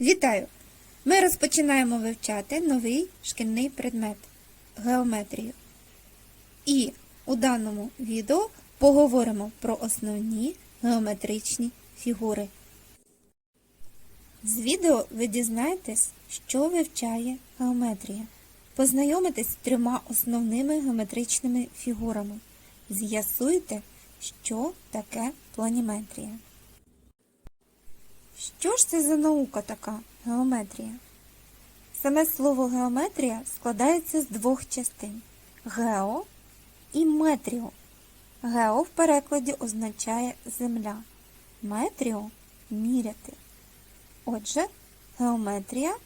Вітаю! Ми розпочинаємо вивчати новий шкільний предмет геометрію. І у даному відео поговоримо про основні геометричні фігури. З відео ви дізнаєтесь, що вивчає геометрія. Познайомитесь з трьома основними геометричними фігурами. З'ясуйте, що таке планіметрія. Що ж це за наука така геометрія? Саме слово геометрія складається з двох частин гео і метріо. Гео в перекладі означає земля, метріо міряти. Отже, геометрія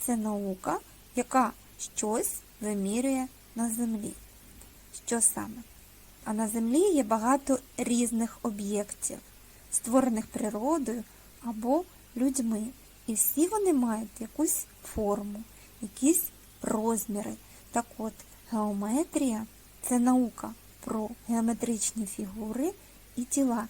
це наука, яка щось вимірює на землі. Що саме? А на землі є багато різних об'єктів, створених природою або людьми. І всі вони мають якусь форму, якісь розміри. Так от, геометрія це наука про геометричні фігури і тіла,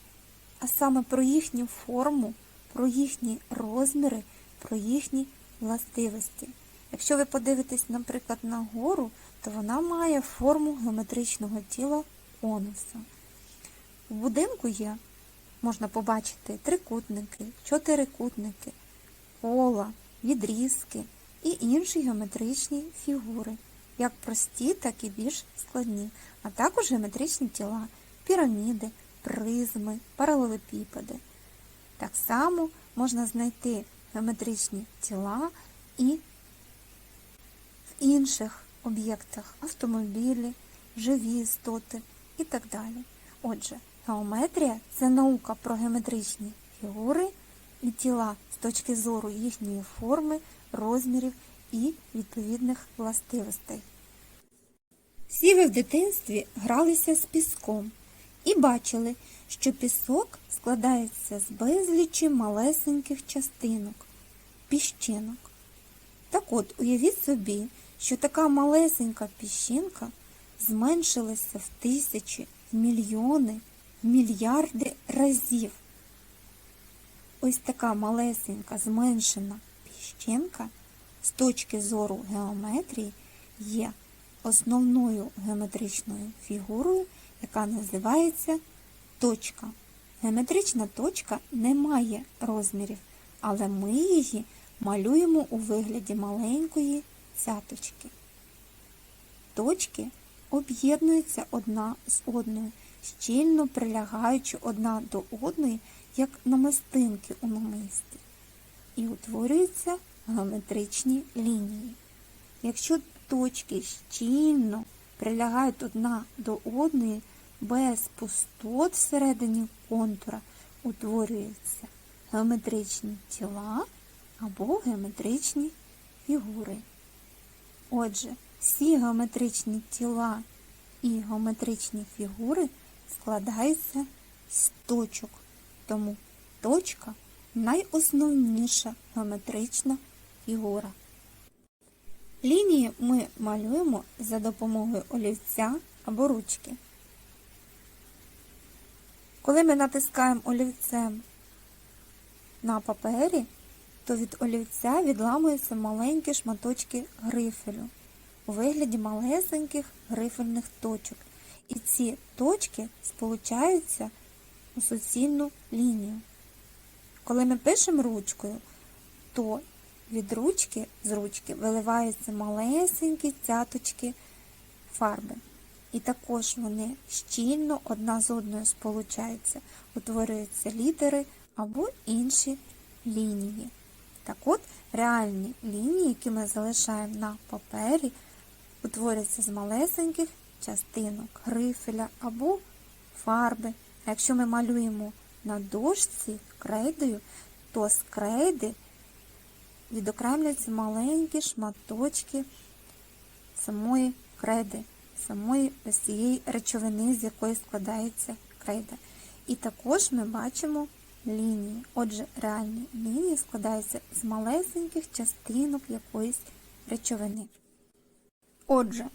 а саме про їхню форму, про їхні розміри, про їхні властивості. Якщо ви подивитесь, наприклад, на гору, то вона має форму геометричного тіла конуса. В будинку є можна побачити трикутники, чотирикутники, кола, відрізки і інші геометричні фігури, як прості, так і більш складні, а також геометричні тіла, піраміди, призми, паралелепіпеди. Так само можна знайти геометричні тіла і в інших об'єктах автомобілі, живі істоти і так далі. Отже, Геометрія це наука про геометричні фігури і тіла з точки зору їхньої форми, розмірів і відповідних властивостей. Всі ви в дитинстві гралися з піском і бачили, що пісок складається з безлічі малесеньких частинок, піщинок. Так от, уявіть собі, що така малесенька піщинка зменшилася в тисячі, в мільйони мільярди разів. Ось така малесенька зменшена піщинка з точки зору геометрії є основною геометричною фігурою, яка називається точка. Геометрична точка не має розмірів, але ми її малюємо у вигляді маленької цяточки. Точки об'єднуються одна з одною щільно прилягаючи одна до одної, як намистинки у намисті, і утворюються геометричні лінії. Якщо точки щільно прилягають одна до одної, без пустот всередині контура утворюються геометричні тіла або геометричні фігури. Отже, всі геометричні тіла і геометричні фігури складається з точок, тому точка найосновніша геометрична фігура. Лінії ми малюємо за допомогою олівця або ручки. Коли ми натискаємо олівцем на папері, то від олівця відламуються маленькі шматочки грифелю у вигляді малесеньких грифельних точок. І ці точки сполучаються у суцільну лінію. Коли ми пишемо ручкою, то від ручки з ручки виливаються малесенькі цяточки фарби. І також вони щільно одна з одною сполучаються, утворюються літери або інші лінії. Так от, реальні лінії, які ми залишаємо на папері, утворюються з малесеньких частинок грифеля або фарби. А якщо ми малюємо на дошці крейдою, то з крейди відокремлюються маленькі шматочки самої крейди, самої цієї речовини, з якої складається крейда. І також ми бачимо лінії. Отже, реальні лінії складаються з малесеньких частинок якоїсь речовини. Отже,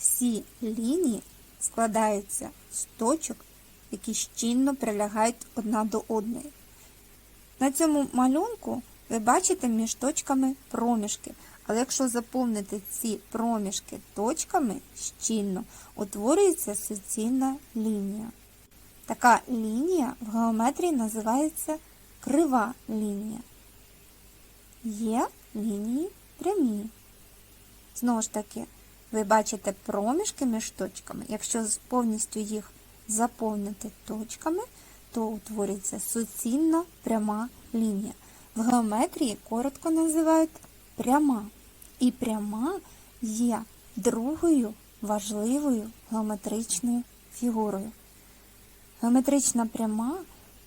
всі лінії складаються з точок, які щільно прилягають одна до одної. На цьому малюнку ви бачите між точками проміжки. Але якщо заповнити ці проміжки точками щільно, утворюється суцільна лінія. Така лінія в геометрії називається крива лінія. Є лінії прямі. Знову ж таки, ви бачите проміжки між точками. Якщо повністю їх заповнити точками, то утворюється суцільна пряма лінія. В геометрії коротко називають пряма. І пряма є другою важливою геометричною фігурою. Геометрична пряма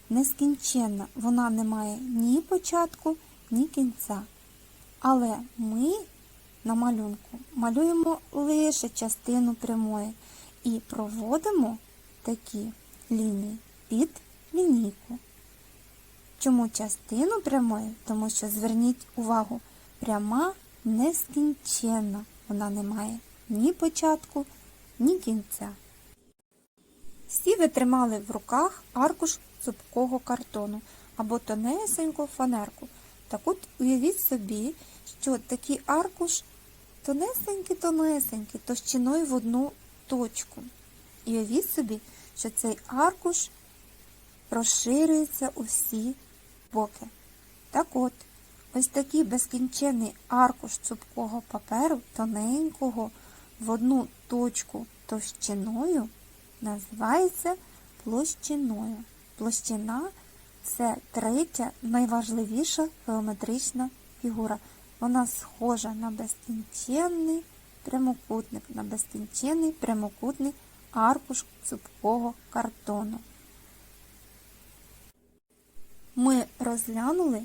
нескінченна, вона не має ні початку, ні кінця. Але ми на малюнку малюємо лише частину прямої і проводимо такі лінії під лінійку. Чому частину прямої? Тому що зверніть увагу, пряма нескінченна, вона не має ні початку, ні кінця. Всі ви тримали в руках аркуш цупкого картону або тонесеньку фанерку. Так от уявіть собі, що такий аркуш тонесенький-тонесенький, товщиною в одну точку. І уявіть собі, що цей аркуш розширюється у всі боки. Так от, ось такий безкінчений аркуш цупкого паперу, тоненького, в одну точку товщиною, називається площиною. Площина це третя найважливіша геометрична фігура. Вона схожа на безкінченний прямокутник, на безкінченний прямокутний аркуш цупкого картону. Ми розглянули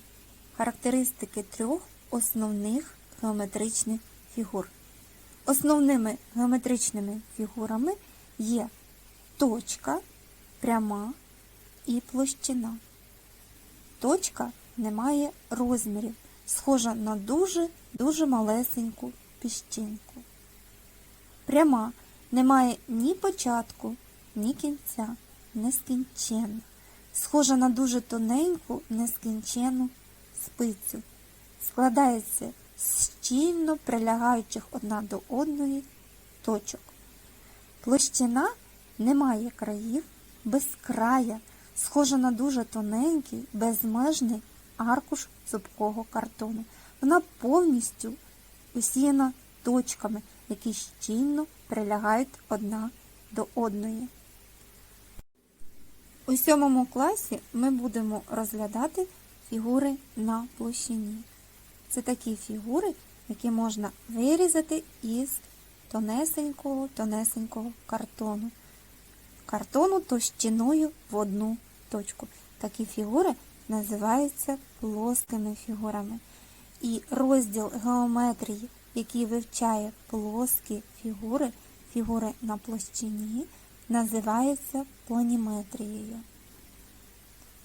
характеристики трьох основних геометричних фігур. Основними геометричними фігурами є точка, пряма і площина. Точка не має розмірів, схожа на дуже-дуже малесеньку піщинку. Пряма не має ні початку, ні кінця, нескінченна, схожа на дуже тоненьку, нескінчену спицю. Складається з щільно прилягаючих одна до одної точок. Площина не має країв, безкрая, схожа на дуже тоненький, безмежний аркуш цупкого картону. Вона повністю усіяна точками, які щільно прилягають одна до одної. У сьомому класі ми будемо розглядати фігури на площині. Це такі фігури, які можна вирізати із тонесенького-тонесенького картону. Картону товщиною в одну точку. Такі фігури називаються плоскими фігурами. І розділ геометрії, який вивчає плоскі фігури, фігури на площині, називається планіметрією.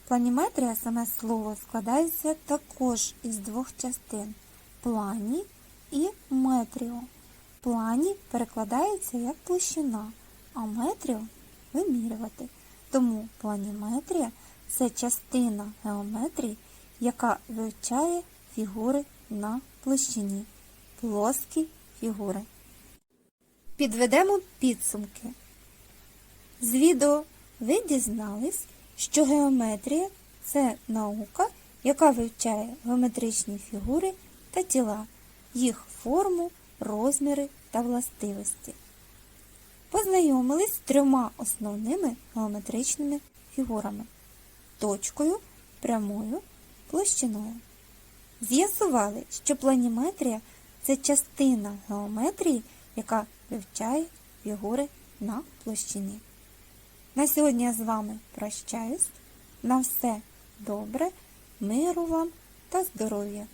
Планіметрія, саме слово, складається також із двох частин плані і метріо. Плані перекладається як площина, а метріо вимірювати. Тому планіметрія це частина геометрії, яка вивчає фігури на площині, плоскі фігури. Підведемо підсумки. З відео ви дізнались, що геометрія це наука, яка вивчає геометричні фігури та тіла, їх форму, розміри та властивості. Познайомились з трьома основними геометричними фігурами точкою, прямою, площиною. З'ясували, що планіметрія це частина геометрії, яка вивчає фігури на площині. На сьогодні я з вами прощаюсь. На все добре, миру вам та здоров'я!